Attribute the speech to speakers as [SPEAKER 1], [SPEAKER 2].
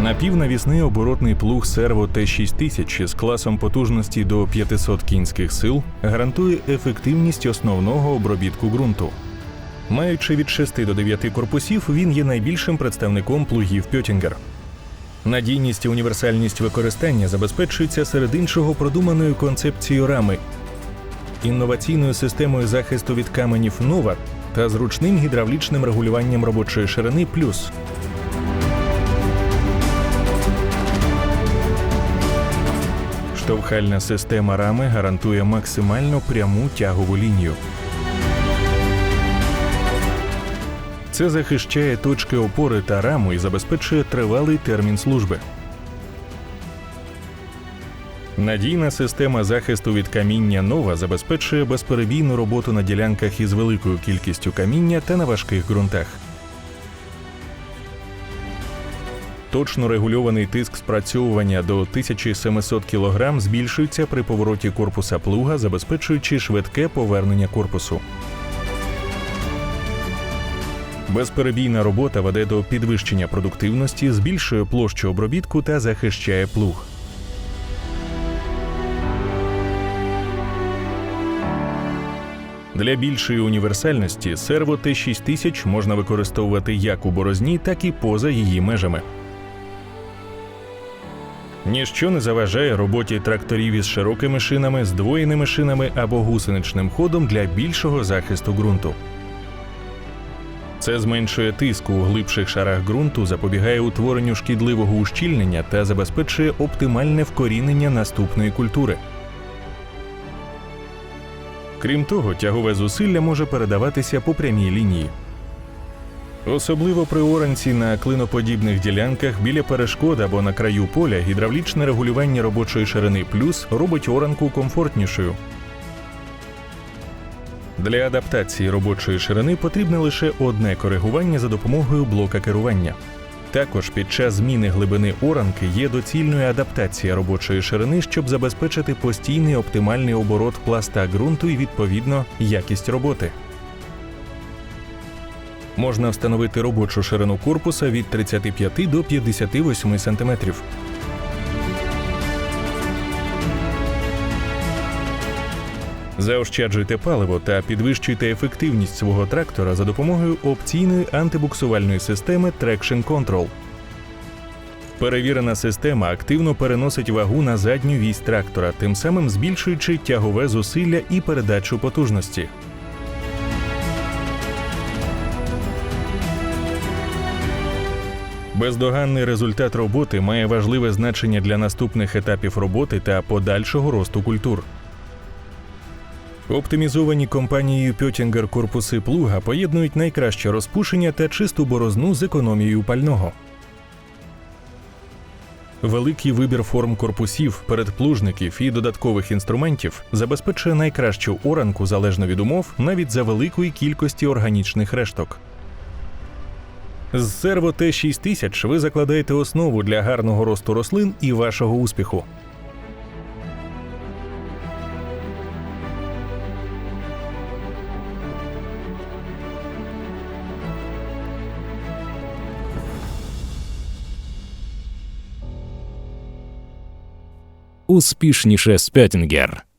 [SPEAKER 1] провів навісний оборотний плуг серво Т6000 з класом потужності до 500 кінських сил, гарантує ефективність основного обробітку ґрунту. Маючи від 6 до 9 корпусів, він є найбільшим представником плугів Пьотінгер. Надійність і універсальність використання забезпечується серед іншого продуманою концепцією рами, інноваційною системою захисту від каменів Нова та зручним гідравлічним регулюванням робочої ширини плюс. Штовхальна система рами гарантує максимально пряму тягову лінію. Це захищає точки опори та раму і забезпечує тривалий термін служби. Надійна система захисту від каміння нова забезпечує безперебійну роботу на ділянках із великою кількістю каміння та на важких ґрунтах. Точно регульований тиск спрацьовування до 1700 кг збільшується при повороті корпуса плуга, забезпечуючи швидке повернення корпусу. Безперебійна робота веде до підвищення продуктивності, збільшує площу обробітку та захищає плуг. Для більшої універсальності серво Т6000 можна використовувати як у борозні, так і поза її межами. Ніщо не заважає роботі тракторів із широкими шинами, здвоєними шинами або гусеничним ходом для більшого захисту ґрунту. Це зменшує тиск у глибших шарах ґрунту, запобігає утворенню шкідливого ущільнення та забезпечує оптимальне вкорінення наступної культури. Крім того, тягове зусилля може передаватися по прямій лінії. Особливо при оранці на клиноподібних ділянках біля перешкод або на краю поля гідравлічне регулювання робочої ширини плюс робить оранку комфортнішою. Для адаптації робочої ширини потрібне лише одне коригування за допомогою блока керування. Також під час зміни глибини оранки є доцільною адаптація робочої ширини, щоб забезпечити постійний оптимальний оборот пласта ґрунту і відповідно якість роботи. Можна встановити робочу ширину корпуса від 35 до 58 см. Заощаджуйте паливо та підвищуйте ефективність свого трактора за допомогою опційної антибуксувальної системи Traction Control. Перевірена система активно переносить вагу на задню вісь трактора, тим самим збільшуючи тягове зусилля і передачу потужності. Бездоганний результат роботи має важливе значення для наступних етапів роботи та подальшого росту культур. Оптимізовані компанією Пьотінгер корпуси плуга поєднують найкраще розпушення та чисту борозну з економією пального. Великий вибір форм корпусів, передплужників і додаткових інструментів забезпечує найкращу оранку залежно від умов навіть за великої кількості органічних решток. З серво Т6000 ви закладаєте основу для гарного росту рослин і вашого успіху.
[SPEAKER 2] Успішніше Спеттінгер.